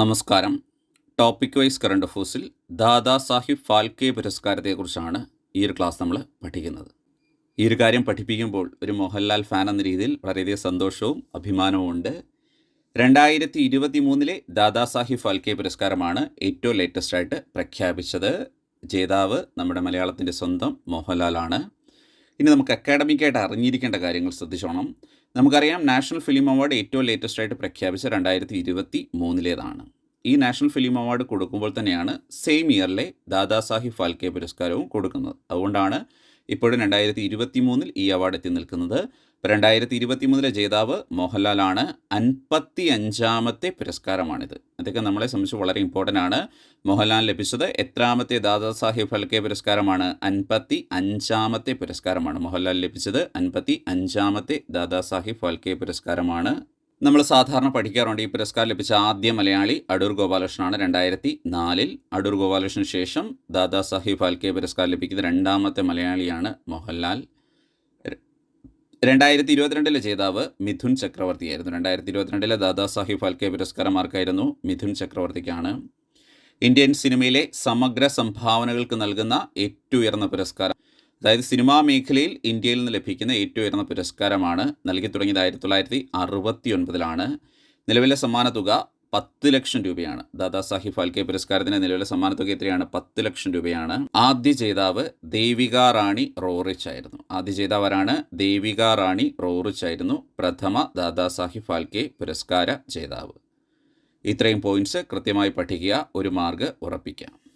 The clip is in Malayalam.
നമസ്കാരം. ടോപ്പിക് വൈസ് കറണ്ട് അഫേഴ്സിൽ ദാദാ സാഹിബ് ഫാൽക്കെ പുരസ്കാരത്തെക്കുറിച്ചാണ് ഈ ഒരു ക്ലാസ് നമ്മൾ പഠിക്കുന്നത്. ഈ ഒരു കാര്യം പഠിപ്പിക്കുമ്പോൾ ഒരു മോഹൻലാൽ ഫാൻ എന്ന രീതിയിൽ വളരെയധികം സന്തോഷവും അഭിമാനവും ഉണ്ട്. രണ്ടായിരത്തി ഇരുപത്തി മൂന്നിലെ ദാദാ സാഹിബ് ഫാൽക്കെ പുരസ്കാരമാണ് ഏറ്റവും ലേറ്റസ്റ്റ് ആയിട്ട് പ്രഖ്യാപിച്ചത്. ജേതാവ് നമ്മുടെ മലയാളത്തിന്റെ സ്വന്തം മോഹൻലാലാണ്. ഇനി നമുക്ക് അക്കാഡമിക്കായിട്ട് അറിഞ്ഞിരിക്കേണ്ട കാര്യങ്ങൾ ശ്രദ്ധിച്ചോണം. നമുക്കറിയാം നാഷണൽ ഫിലിം അവാർഡ് ഏറ്റവും ലേറ്റസ്റ്റ് ആയിട്ട് പ്രഖ്യാപിച്ച രണ്ടായിരത്തി ഇരുപത്തി മൂന്നിലേതാണ് ഈ നാഷണൽ ഫിലിം അവാർഡ് കൊടുക്കുമ്പോൾ തന്നെയാണ് സെയിം ഇയറിലെ ദാദാസാഹിബ് ഫാൽക്കെ പുരസ്കാരവും കൊടുക്കുന്നത്. അതുകൊണ്ടാണ് ഇപ്പോഴും രണ്ടായിരത്തി ഇരുപത്തി മൂന്നിൽ ഈ അവാർഡ് എത്തി നിൽക്കുന്നത്. ഇപ്പോൾ രണ്ടായിരത്തി ഇരുപത്തി മൂന്നിലെ ജേതാവ് മോഹൻലാലാണ് അൻപത്തി അഞ്ചാമത്തെ പുരസ്കാരമാണിത്. അതൊക്കെ നമ്മളെ സംബന്ധിച്ച് വളരെ ഇമ്പോർട്ടന്റ് ആണ്. മോഹൻലാൽ ലഭിച്ചത് എത്രാമത്തെ ദാദാസാഹിബ് ഫൽക്കെ പുരസ്കാരമാണ്. അൻപത്തി അഞ്ചാമത്തെ പുരസ്കാരമാണ് മോഹൻലാൽ ലഭിച്ചത്. അൻപത്തി അഞ്ചാമത്തെ ദാദാസാഹിബ് ഫൽക്കെ പുരസ്കാരമാണ്. നമ്മൾ സാധാരണ പഠിക്കാറുണ്ട് ഈ പുരസ്കാരം ലഭിച്ച ആദ്യ മലയാളി അടൂർ ഗോപാലകൃഷ്ണനാണ്. രണ്ടായിരത്തി നാലിൽ അടൂർ ഗോപാലകൃഷ്ണന് ശേഷം ദാദാ സാഹിബ് ഫാൽക്കെ പുരസ്കാരം ലഭിക്കുന്ന രണ്ടാമത്തെ മലയാളിയാണ് മോഹൻലാൽ. രണ്ടായിരത്തി ഇരുപത്തിരണ്ടിലെ ജേതാവ് മിഥുൻ ചക്രവർത്തിയായിരുന്നു. രണ്ടായിരത്തി ഇരുപത്തിരണ്ടിലെ ദാദാ സാഹിബ് ഫാൽക്കെ പുരസ്കാരം ആർക്കായിരുന്നു? മിഥുൻ ചക്രവർത്തിക്കാണ്. ഇന്ത്യൻ സിനിമയിലെ സമഗ്ര സംഭാവനകൾക്ക് നൽകുന്ന ഏറ്റവും ഉയർന്ന പുരസ്കാരം അതായത് സിനിമാ മേഖലയിൽ ഇന്ത്യയിൽ നിന്ന് ലഭിക്കുന്ന ഏറ്റവും ഉയർന്ന പുരസ്കാരമാണ് നൽകി തുടങ്ങിയത് ആയിരത്തി തൊള്ളായിരത്തി അറുപത്തി ഒൻപതിലാണ് നിലവിലെ സമ്മാന തുക പത്ത് ലക്ഷം രൂപയാണ്. ദാദാ സാഹിബ് ഫാൽക്കെ പുരസ്കാരത്തിന് നിലവിലെ സമ്മാന തുക എത്രയാണ്? പത്ത് ലക്ഷം രൂപയാണ്. ആദ്യ ജേതാവ് ദേവിക റാണി റോറിച്ച് ആയിരുന്നു. ആദ്യ ജേതാവരാണ് ദേവിക റാണി റോറിച്ച് ആയിരുന്നു പ്രഥമ ദാദാ സാഹിബ് ഫാൽക്കെ പുരസ്കാര ജേതാവ്. ഇത്രയും പോയിന്റ്സ് കൃത്യമായി പഠിക്കുക. ഒരു മാർഗ് ഉറപ്പിക്കാം.